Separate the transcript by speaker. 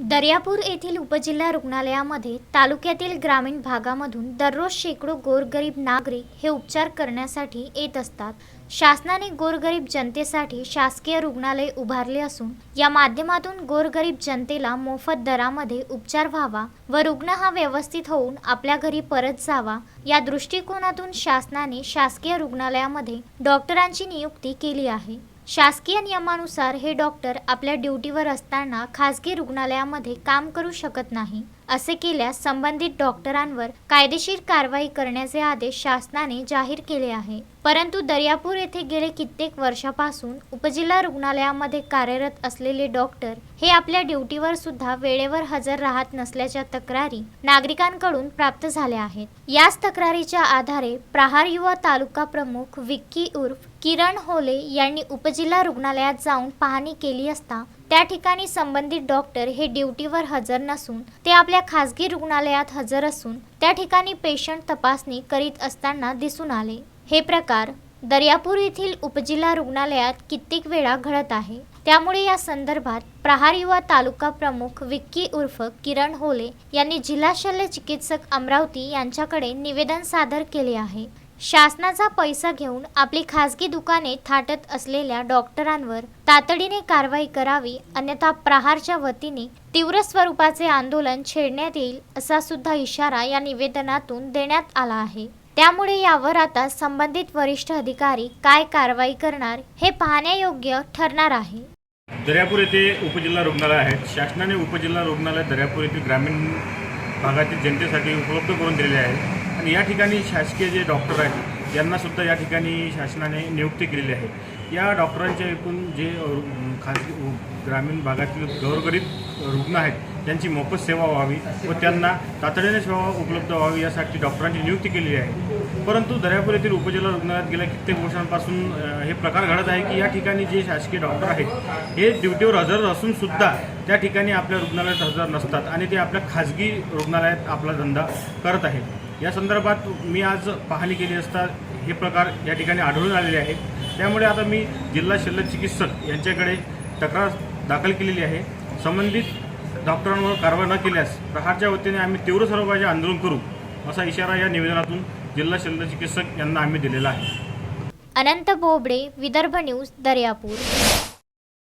Speaker 1: दर्यापूर येथील उपजिल्हा रुग्णालयामध्ये तालुक्यातील ग्रामीण भागामधून दररोज शेकडो गोरगरीब नागरिक हे उपचार करण्यासाठी येत असतात. शासनाने गोरगरीब जनतेसाठी शासकीय रुग्णालय उभारले असून या माध्यमातून गोरगरीब जनतेला मोफत दरामध्ये उपचार व्हावा व रुग्ण हा व्यवस्थित होऊन आपल्या घरी परत जावा या दृष्टिकोनातून शासनाने शासकीय रुग्णालयामध्ये डॉक्टरांची नियुक्ती केली आहे. शासकीय नियमानुसार हे डॉक्टर आपल्या ड्युटीवर असताना खासगी रुग्णालयामध्ये काम करू शकत नाही असे केल्यास संबंधित डॉक्टरांवर कायदेशीर कारवाई करण्याचे आदेश शासनाने जाहीर केले आहे. परंतु दर्यापूर येथे गेले कित्येक वर्षापासून उपजिल्हा रुग्णालयामध्ये कार्यरत असलेले डॉक्टर हे आपल्या ड्युटीवर सुद्धा वेळेवर हजर राहत नसल्याच्या तक्रारी नागरिकांकडून प्राप्त झाल्या आहेत. याच तक्रारीच्या आधारे प्रहार युवा तालुका प्रमुख विक्की उर्फ किरण होले यांनी उपजिल्हा रुग्णालयात जाऊन पाहणी केली असता त्या ठिकाणी संबंधित डॉक्टर हे ड्युटीवर हजर नसून ते आपल्या खासगी रुग्णालयात हजर असून त्या ठिकाणी पेशंट तपासणी करीत असताना दिसून आले. हे प्रकार दर्यापूर येथील उपजिल्हा रुग्णालयात कित्येक वेळा घडत आहे. त्यामुळे या संदर्भात प्रहार युवा तालुका प्रमुख विक्की उर्फ किरण होले यांनी जिल्हा शल्य चिकित्सक अमरावती यांच्याकडे निवेदन सादर केले आहे. शासनाचा पैसा घेऊन आपली खासगी दुकाने थाटत असलेल्या डॉक्टरांवर तातडीने कारवाई करावी अन्यथा प्रहारच्या वतीने तीव्र स्वरूपाचे आंदोलन छेडण्यात येईल असा सुद्धा इशारा या निवेदनातून देण्यात आला आहे. त्यामुळे यावर आता संबंधित वरिष्ठ अधिकारी काय कारवाई करणार हे पाहण्यायोग्य ठरणार आहे.
Speaker 2: दर्यापूर येथे उपजिल्हा रुग्णालय आहेत शासनाने उपजिल्हा रुग्णालय दर्यापूर येथील ग्रामीण भागातील जनतेसाठी उपलब्ध करून दिलेले आहे. आणि या ठिकाणी शासकीय जे डॉक्टर आहेत यांनासुद्धा या ठिकाणी शासनाने नियुक्ती केलेली आहे. या डॉक्टरांच्या एकूण जे खासगी खाजगी ग्रामीण भागातील गोरगरीब रुग्ण आहेत त्यांची मोफत सेवा व्हावी व त्यांना तातडीने सेवा उपलब्ध व्हावी यासाठी डॉक्टरांची नियुक्ती केलेली आहे. परंतु दर्यापूर येथील उपजिल्हा रुग्णालयात गेल्या कित्येक वर्षांपासून हे प्रकार घडत आहे की या ठिकाणी जे शासकीय डॉक्टर आहेत हे ड्युटीवर हजर असून सुद्धा त्या ठिकाणी आपल्या रुग्णालयात हजर नसतात आणि ते आपल्या खाजगी रुग्णालयात आपला धंदा करत आहेत. या संदर्भात मी आज पाहणी केली असता हे प्रकार या ठिकाणी आढळून आलेले आहेत. त्यामुळे आता मी जिल्हा शल्य चिकित्सक यांच्याकडे तक्रार दाखल केलेली आहे. संबंधित डॉक्टरांवर कारवाई न केल्यास प्रहारच्या वतीने आम्ही तीव्र स्वरूपाचे आंदोलन करू असा इशारा या निवेदनातून जिल्हा शल्य चिकित्सक यांना आम्ही दिलेला आहे.
Speaker 1: अनंत बोबडे विदर्भ न्यूज दर्यापूर.